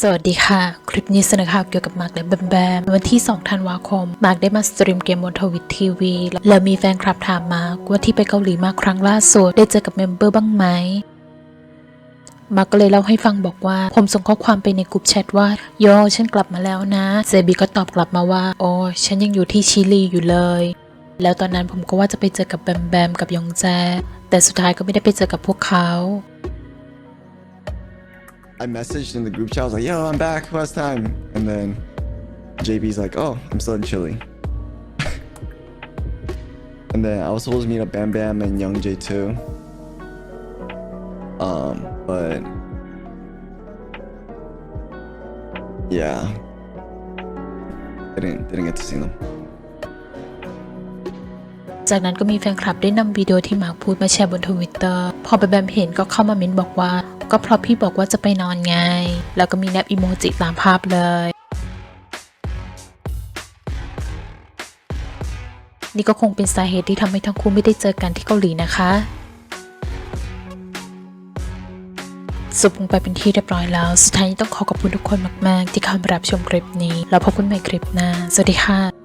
สวัสดีค่ะ คลิปนี้เสนอข่าวเกี่ยวกับมาร์กและแบมแบม วันที่ 2 ธันวาคม มาร์กได้มาสตรีมเกมบนทวิตทีวี แล้วมีแฟนคลับถามมาร์กว่าที่ไปเกาหลีมาครั้งล่าสุด ได้เจอกับเมมเบอร์บ้างไหม มาร์กก็เลยเล่าให้ฟังบอกว่า ผมส่งข้อความไปในกลุ่มแชทว่าโยฉันกลับมาแล้วนะ เซบีก็ตอบกลับมาว่า โอ้ฉันยังอยู่ที่ชิลีอยู่เลย แล้วตอนนั้นผมก็ว่าจะไปเจอกับแบมแบมกับยองแจ แต่สุดท้ายก็ไม่ได้ไปเจอกับพวกเขา I messaged in the group chat. I was like, "Yo, I'm back. Last time." And then JB's like, "Oh, I'm still in Chile." and then I was supposed to meet up Bam Bam and Young J too. Um, but yeah, didn't didn't get to see them. จากนั้นก็มีแฟนคลับได้นำวิดีโอที่มาร์คพูดมาแชร์บนทวิตเตอร์ พอไปแบมเห็นก็เข้ามาเม้นบอกว่า ก็เพราะพี่บอกว่าจะไปนอนไง แล้วก็มีแนบอีโมจิตามภาพเลยนี่ก็คงเป็นสาเหตุที่ทำให้ทั้งคู่ไม่ได้เจอกันที่เกาหลีนะคะสรุปลงไปเป็นที่เรียบร้อยแล้ว สุดท้ายนี้ต้องขอขอบคุณทุกคนมาก ๆ ที่เข้ามารับชมคลิปนี้ แล้วพบกันใหม่คลิปหน้า สวัสดีค่ะ